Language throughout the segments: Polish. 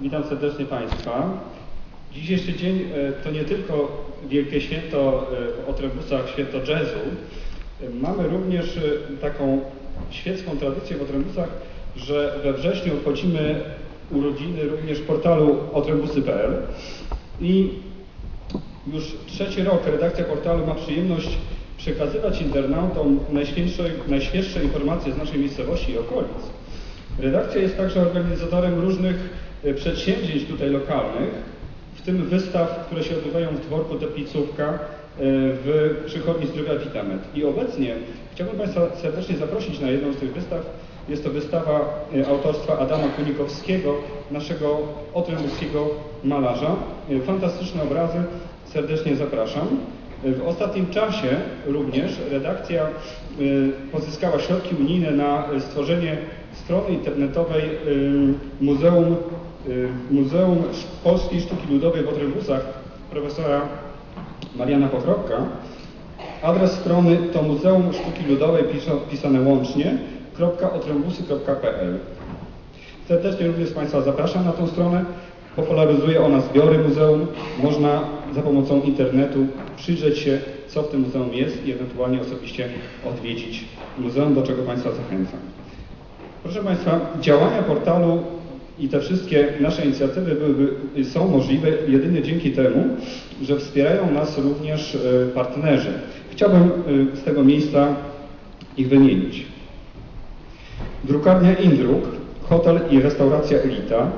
Witam serdecznie Państwa. Dzisiejszy dzień e, to nie tylko wielkie święto e, w Otrębusach, święto jazzu. E, Mamy również taką świecką tradycję w Otrębusach, że we wrześniu obchodzimy urodziny również portalu otrębusy.pl i już trzeci rok redakcja portalu ma przyjemność przekazywać internautom najświeższe, najświeższe informacje z naszej miejscowości i okolic. Redakcja jest także organizatorem różnych e, przedsięwzięć tutaj lokalnych, w tym wystaw, które się odbywają w dworku Teplicówka e, w przychodni zdrowia Vitamed. I obecnie chciałbym Państwa serdecznie zaprosić na jedną z tych wystaw. Jest to wystawa e, autorstwa Adama Kunikowskiego, naszego otrębowskiego malarza. Fantastyczne obrazy, serdecznie zapraszam. W ostatnim czasie również redakcja pozyskała środki unijne na stworzenie strony internetowej e, Muzeum, e, Muzeum Polskiej Sztuki Ludowej w Otrębusach profesora Mariana Pokropka. Adres strony to Muzeum Sztuki Ludowej pisane łącznie .otrębusy.pl Serdecznie również Państwa zapraszam na tą stronę. Popularyzuje ona zbiory muzeum. Można za pomocą internetu przyjrzeć się, co w tym muzeum jest i ewentualnie osobiście odwiedzić muzeum, do czego Państwa zachęcam. Proszę Państwa, działania portalu i te wszystkie nasze inicjatywy byłyby, są możliwe jedynie dzięki temu, że wspierają nas również e, partnerzy. Chciałbym e, z tego miejsca ich wymienić. Drukarnia Indruk, Hotel i Restauracja Elita,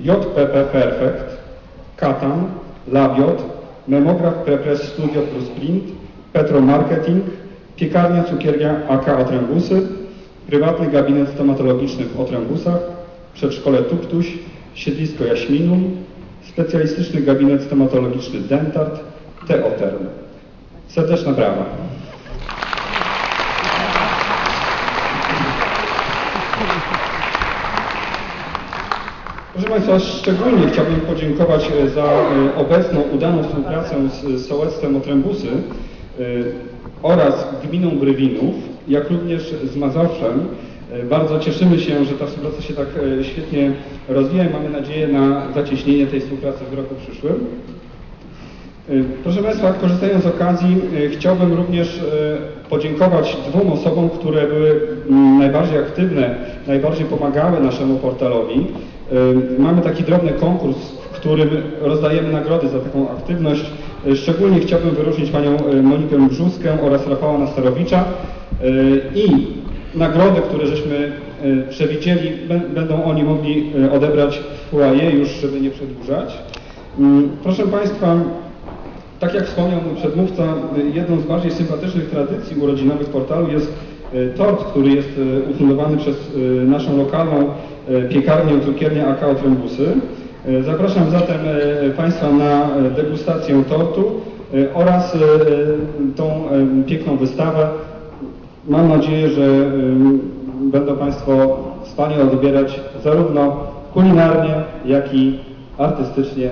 JPP Perfect, Katan, Labiot, Memograf Prepress Studio Plus Print, Petro Marketing, Piekarnia Cukiernia AK Otrębusy, Prywatny gabinet stomatologiczny w Otrębusach, Przedszkole Tuptuś, Siedlisko Jaśminum, Specjalistyczny gabinet stomatologiczny Dentart, Teotern. Serdeczna brawa. Proszę Państwa, szczególnie chciałbym podziękować e, za e, obecną, udaną współpracę z z sołectwem Otrębusy e, oraz gminą Brywinów, jak również z Mazowszem. E, Bardzo cieszymy się, że ta współpraca się tak e, świetnie rozwija i mamy nadzieję na zacieśnienie tej współpracy w roku przyszłym. E, Proszę Państwa, korzystając z okazji, chciałbym również podziękować dwóm osobom, które były mm, najbardziej aktywne, najbardziej pomagały naszemu portalowi. Mamy taki drobny konkurs, w którym rozdajemy nagrody za taką aktywność. E, Szczególnie chciałbym wyróżnić panią e, Monikę Brzuskę oraz Rafała Nastarowicza E, i nagrody, które żeśmy przewidzieli, bę- będą oni mogli odebrać w foyer już, żeby nie przedłużać. Mm, Proszę Państwa, tak jak wspomniał mój przedmówca, jedną z bardziej sympatycznych tradycji urodzinowych portalu jest tort, który jest ufundowany przez naszą lokalną piekarnię cukiernię AK Otrębusy. Y, Zapraszam zatem y, Państwa na y, degustację tortu oraz tą piękną wystawę. Mam nadzieję, że będą Państwo wspaniale odbierać zarówno kulinarnie, jak i artystycznie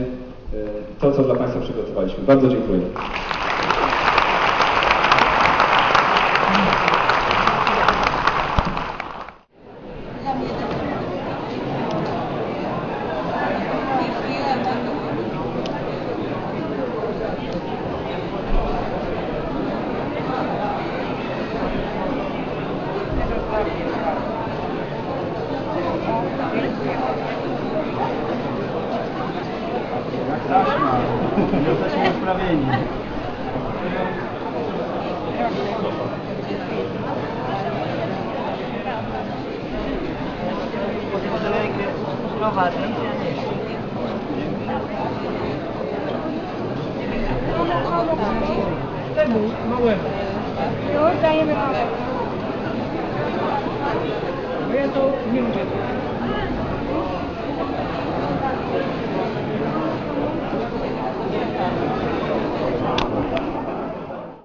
to, co dla Państwa przygotowaliśmy. Bardzo dziękuję. Jesteśmy usprawieni. Prowadzę. Temu małemu. No, dajemy małe. Bo ja to nie lubię.